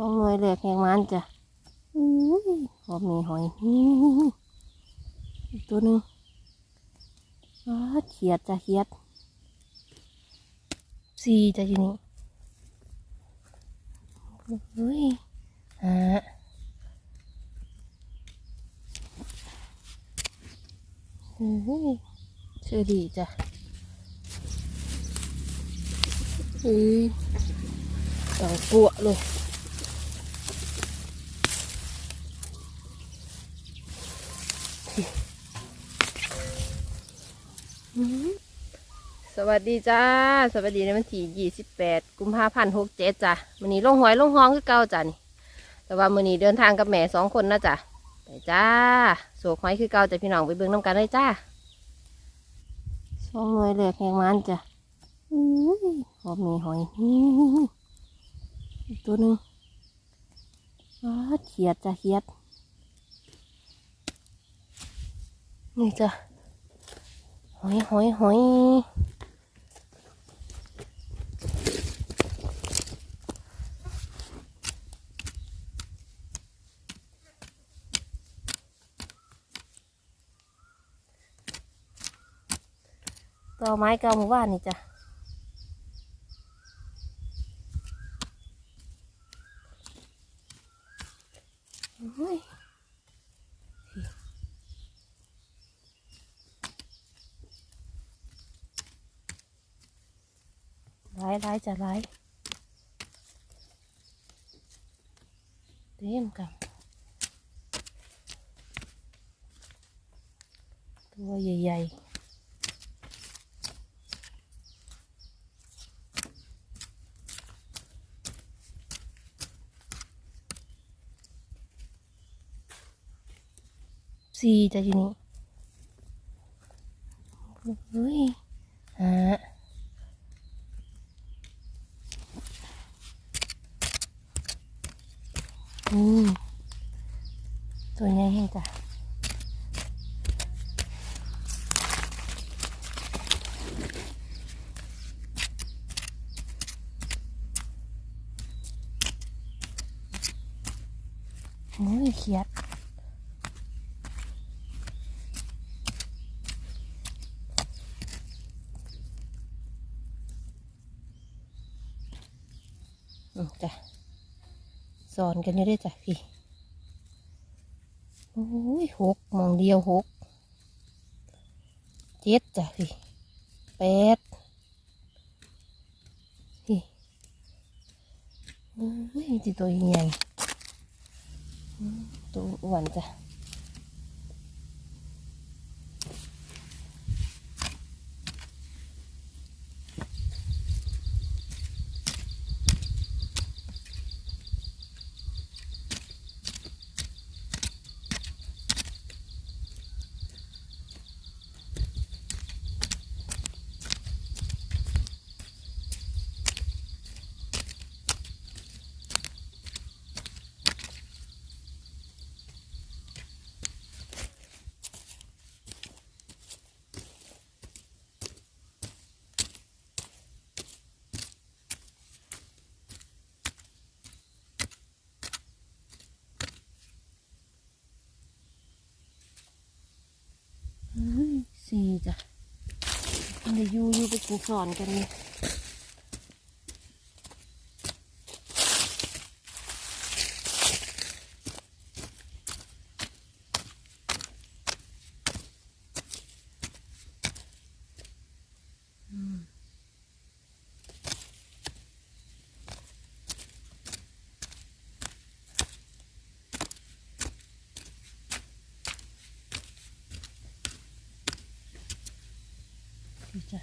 สองหน่วยแหลกแหงมันจ้ะอุ้ยหอมมีหอยอีกตัวหนึ่งเขียดจ้ะเขียดสี่จ้ะทีนี้เฮ้ยฮะเฮ้ยชื่อดีจ้ะเฮ้ยต่างปัวเลย สวัสดีจ้า สวัสดีในวันที่ยี่สิบแปดกุมภาพันธ์หกเจ็ดจ้ะมื้อนี้ลงหอยลงห้องคือเก่าจ้ะนี่ แต่ว่ามือนี้เดินทางกับแม่สองคนนะจ้ะไปจ้าโศกหอยคือเก่าจ้ะพี่น้องไปเบิ่งน้ำกันเลยจ้าสองหน่วยแหลกแหงมันจ้ะหอมมีหอยอีกตัวหนึ่งอ้าเขียดจ้ะเขียด นี่จ้ะหอยหอยหอยต่อไม้เก่าหมู่บ้านนี่จ้ะโอ้ยายหลายจะหลายเต็มกันตัวใหญ่ๆสี่จ้ะทีนี้เฮ้ยฮะ อืมตัวใหญ่แห้งจ้ะโอ้ยเขียดอืมจ้ะ สอนกันอยู่ด้วยจ้ะพี่โอ้ยหกมองเดียวหกเจ็ดจ้ะพี่แปดพี่โอ้ยจีตัวใหญ่ตัวอ้วนจ้ะ อืม สี่จ้ะเดี๋ยวยูยูไปกูสอนกันเลยอืมดีจ้ะ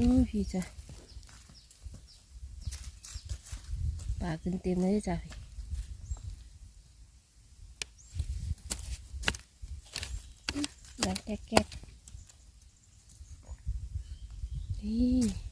อุ้ยพี่จ้ะปากเต็มๆเลยจ้ะพี่ดังแก๊กๆนี่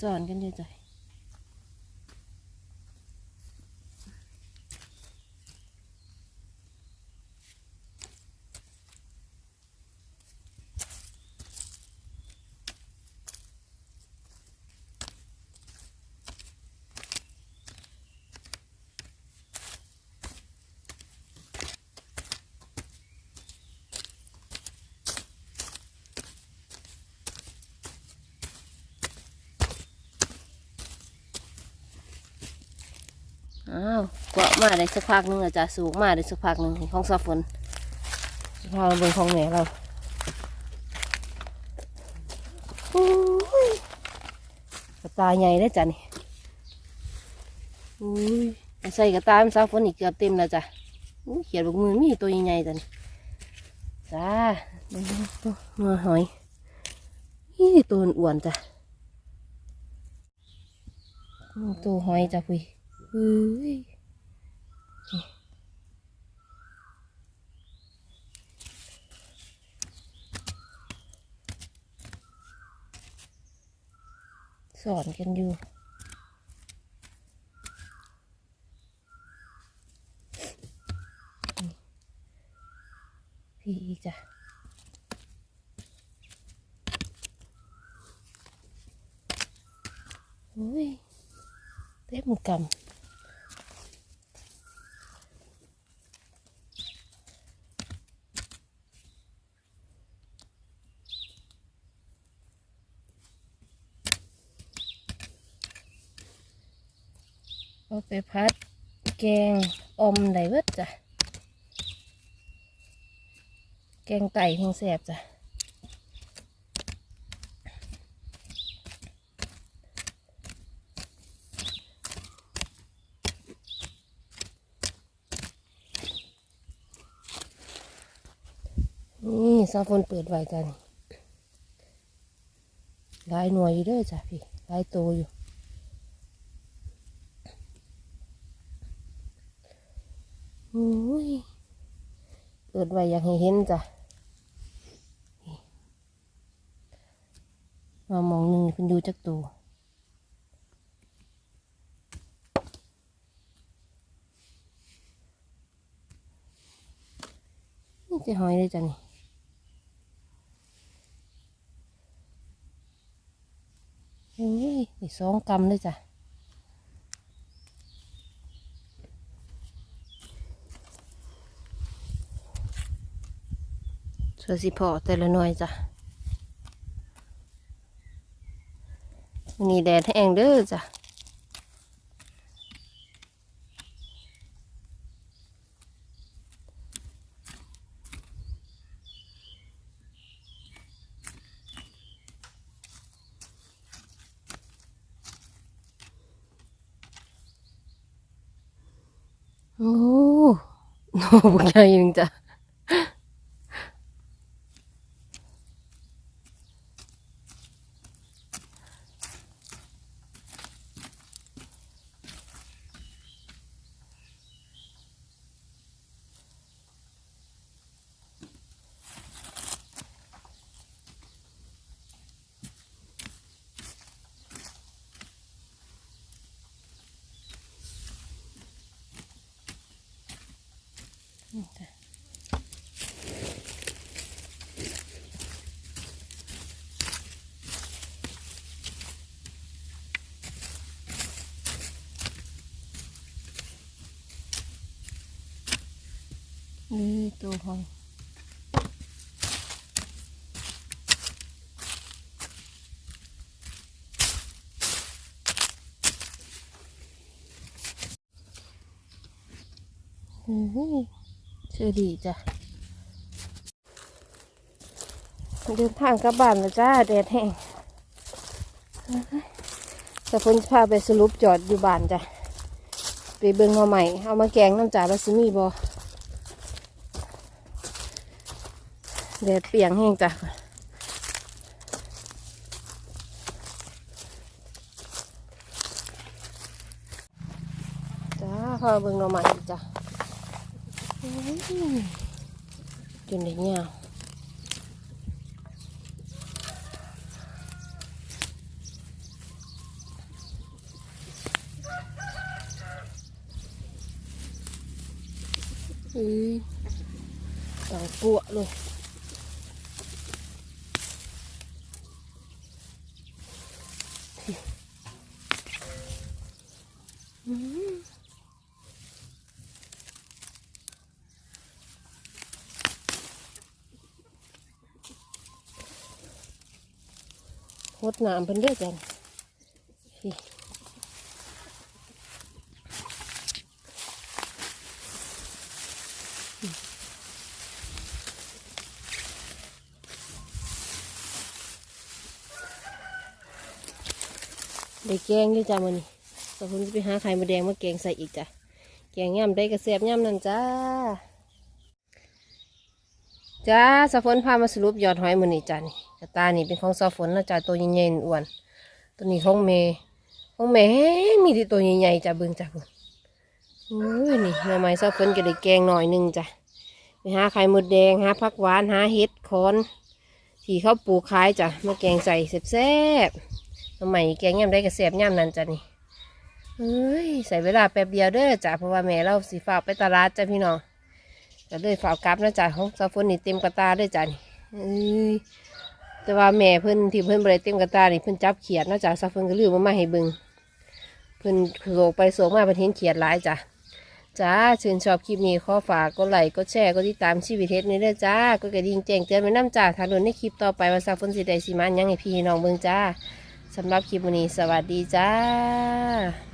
สอนๆกันอยู่จ้ะ อ้าวเกาะมาได้สักพักหนึงแล้วจ้ะสูงมาได้สักพักหนึ่งของซาฝนพาเบิ่งของแม่เราอกระตายใหญ่ได้จ้ะนี่อุ้ยใส่กระตายมันซาฝนอีกเกือบเต็มแล้วจ้ะเขียดบกมือมีตัวใหญ่ๆจ้ะนี่จ้าตัวเนื้อหอยนี่ตัวอ้วนจ้ะตัวหอยจ้ะพี่ เฮ้ยสอนกันอยู่พี่อีกจ้ะโอ้ยเต็มกำ ไปพัดแกงอมได้เบิดจ้ะ แกงไก่แหงแสบจ้ะนี่ซาฟนเปิดไว้กันหลายหน่วยอยู่ด้วยจ้ะพี่หลายโตอยู่ อ้ยเปิดไว้อยากให้เห็นจ้ะมามองหนึ่งเป็นอยู่จักตัวนี่จะหอยเลยจ้ะนี่โอ้ยสองกำเลยจ้ะ เสือสิพอแต่ละหน่วยจ้ะวันนี้แดดแห้งเด้อจ้ะโอ้โหบุกใหญ่จริงจ้ะ นี่ตัวหอยอือหือเชื่อดีจ้ะ เดินทางกลับบ้านแล้วจ้าแดดแห้งแต่ฝนพาไปสรุปจอดอยู่บ้านจ้ะ ไปเบิ่งเอาใหม่เอามาแกงน้ำจ่าบาซิมีบอ แดดเปียงแห้งจ้ะจ้าพอเบิ่งหน่อไม้จ้ะจนได้ยาวอือต่างปวกเลย หดน้ำเพิ่นเด้อจังพี่ได้แกงอยู่จ้ะมื้อนี้ สาวเพิ่นสิไปหาไข่มดแดงมาแกงใส่อีกจ้ะ แกงย่ำได้กระเสียบย่ำนั่นจ้า จ้าสาวฝนพามาสรุปยอดหอยมือนี่จ้านี่ตานี่เป็นของสาวฝนนะจ้าตัวใหญ่ๆอ้วน ตัวนี้ของเมย์ของเมย์มีที่ตัวใหญ่ๆจ้าเบิ่งจ้าเบิ่งอุ้ยนี่แม่ไม้สาวฝนก็ได้แกงหน่อยหนึงจ้ะไปหาไข่มดแดงหาผักหวานหาเห็ดคอนที่เขาปลูกขายจ้ะมาแกงใส่แซ่บๆทำไมแกงย่ำได้กระเสียบย่ำนั่นจ้ะนี่ เอ้ยใส่เวลาแป๊บเดียวเด้อจ้ะเพราะว่าแม่เราสิฝากไปตลาดจ้ะพี่น้องก็เลยฝากกลับนะจ้ะของซาฟนนี่เต็มกระตาด้อจ้ะนี่เอ้ยแต่ว่าแม่เพิ่นที่เพิ่นบริเต็มกระตานี่เพิ่นจับเขียดนะจ้ะซาฟนก็ลืมมามาให้เบิ่งเพิ่นโศกไปโศกมาเพิ่นเห็นเขียดหลายจ้ะจ้าชื่นชอบคลิปนี้ขอฝากกดไลค์กดแชร์กดติดตามชีวิตเฮ็ดนี่ด้อจ้ากดกระดิ่งแจ้งเตือนไว้น้ำจ้าถ้าโดนในคลิปต่อไปว่าซาฟนสิได้สิมาหยังให้พี่น้องเบิ่งจ้าสำหรับคลิปวันนี้สวัสดีจ้า